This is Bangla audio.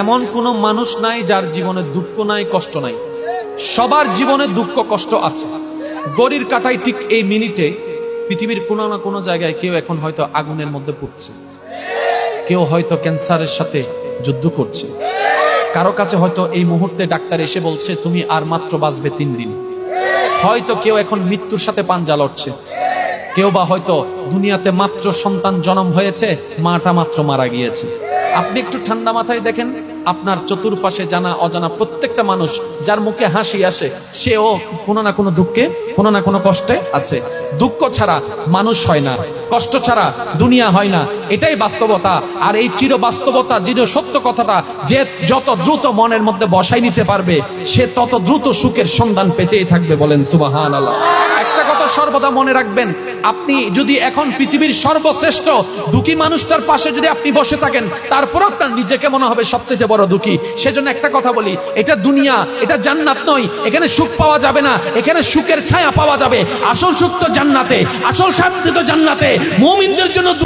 এমন কোনো মানুষ নাই যার জীবনে দুঃখ নাই, কষ্ট নাই। সবার জীবনে দুঃখ, কষ্ট আছে। গড়ির কাটাই ঠিক এই মিনিটে পৃথিবীর কোনো না কোনো জায়গায় কেউ এখন হয়তো আগুনের মধ্যে পড়ছে। কেউ হয়তো ক্যান্সারের সাথে যুদ্ধ করছে। কারও কাছে হয়তো এই মুহূর্তে ডাক্তার এসে বলছে, তুমি আর মাত্র বাঁচবে তিন দিন। হয়তো কেউ এখন মৃত্যুর সাথে পাঞ্জা লড়ছে। কেউ বা হয়তো দুনিয়াতে মাত্র সন্তান জন্ম হয়েছে, মাটা মাত্র মারা গিয়েছে। আপনি একটু ঠান্ডা মাথায় দেখেন, আপনার চতুর্পাশে জানা অজানা প্রত্যেকটা মানুষ যার মুখে হাসি আসে, সেও কোনো না কোনো দুঃখে, কোনো না কোনো কষ্টে আছে। দুঃখ ছাড়া মানুষ হয় না, কষ্ট ছাড়া দুনিয়া হয় না, এটাই বাস্তবতা। আর এই চির বাস্তবতা, চির সত্য কথাটা যে যত দ্রুত মনের মধ্যে বসাই নিতে পারবে, সে তত দ্রুত সুখের সন্ধান পেতেই থাকবে বলেন সুবাহান আল্লাহ কথা সর্বদা মনে রাখবেন, আপনি যদি এখন পৃথিবীর সর্বশ্রেষ্ঠ দুঃখী মানুষটার পাশে যদি আপনি বসে থাকেন তারপর আপনার নিজেকে মনে হবে সবচেয়ে বড় দুঃখী। সেজন্য একটা কথা বলি, এটা দুনিয়া, এটা জান্নাত নয়, এখানে সুখ পাওয়া যাবে না, এখানে সুখের ছায়া পাওয়া যাবে। আসল সুখ তো জান্নাতে, আসল শান্তি তো জান্নাতে। মুমিনদের জন্য